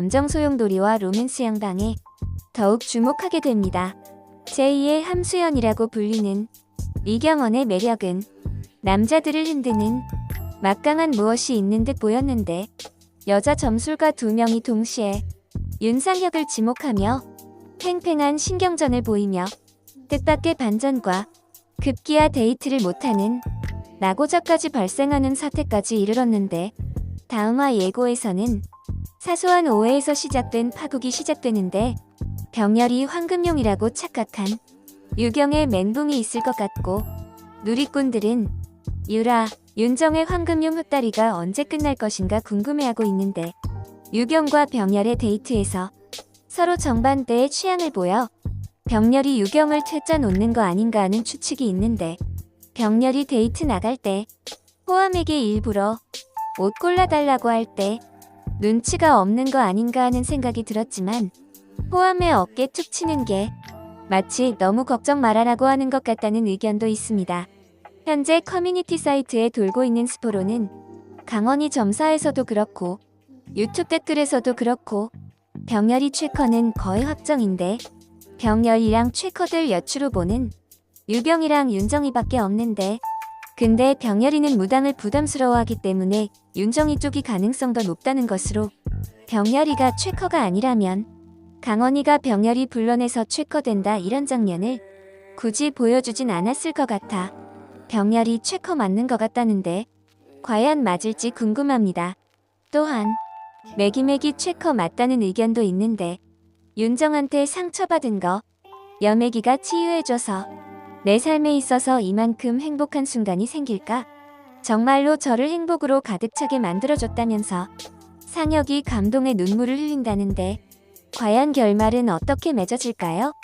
감정 소용돌이와 로맨스 양방에 더욱 주목하게 됩니다. 제2의 함수연이라고 불리는 이경원의 매력은 남자들을 흔드는 막강한 무엇이 있는 듯 보였는데 여자 점술가 두 명이 동시에 윤상혁을 지목하며 팽팽한 신경전을 보이며 뜻밖의 반전과 급기야 데이트를 못하는 낙오자까지 발생하는 사태까지 이르렀는데 다음화 예고에서는 사소한 오해에서 시작된 파국이 시작되는데 병렬이 황금용이라고 착각한 유경의 멘붕이 있을 것 같고 누리꾼들은 유라, 윤정의 황금용 흑다리가 언제 끝날 것인가 궁금해하고 있는데 유경과 병렬의 데이트에서 서로 정반대의 취향을 보여 병렬이 유경을 퇴짜 놓는 거 아닌가 하는 추측이 있는데 병렬이 데이트 나갈 때 호암에게 일부러 옷 골라달라고 할 때 눈치가 없는 거 아닌가 하는 생각이 들었지만 호암의 어깨 툭 치는 게 마치 너무 걱정 말아라고 하는 것 같다는 의견도 있습니다. 현재 커뮤니티 사이트에 돌고 있는 스포로는 강원이 점사에서도 그렇고 유튜브 댓글에서도 그렇고 병렬이 최커는 거의 확정인데 병렬이랑 최커들 여추로 보는 유경이랑 윤정이밖에 없는데 근데 병렬이는 무당을 부담스러워하기 때문에 윤정이 쪽이 가능성 더 높다는 것으로 병렬이가 최커가 아니라면 강원이가 병렬이 불러내서 최커된다 이런 장면을 굳이 보여주진 않았을 것 같아 병렬이 최커 맞는 것 같다는데 과연 맞을지 궁금합니다. 또한 매기매기 최커 맞다는 의견도 있는데 윤정한테 상처받은 거 여매기가 치유해줘서 내 삶에 있어서 이만큼 행복한 순간이 생길까? 정말로 저를 행복으로 가득 차게 만들어줬다면서 상혁이 감동의 눈물을 흘린다는데 과연 결말은 어떻게 맺어질까요?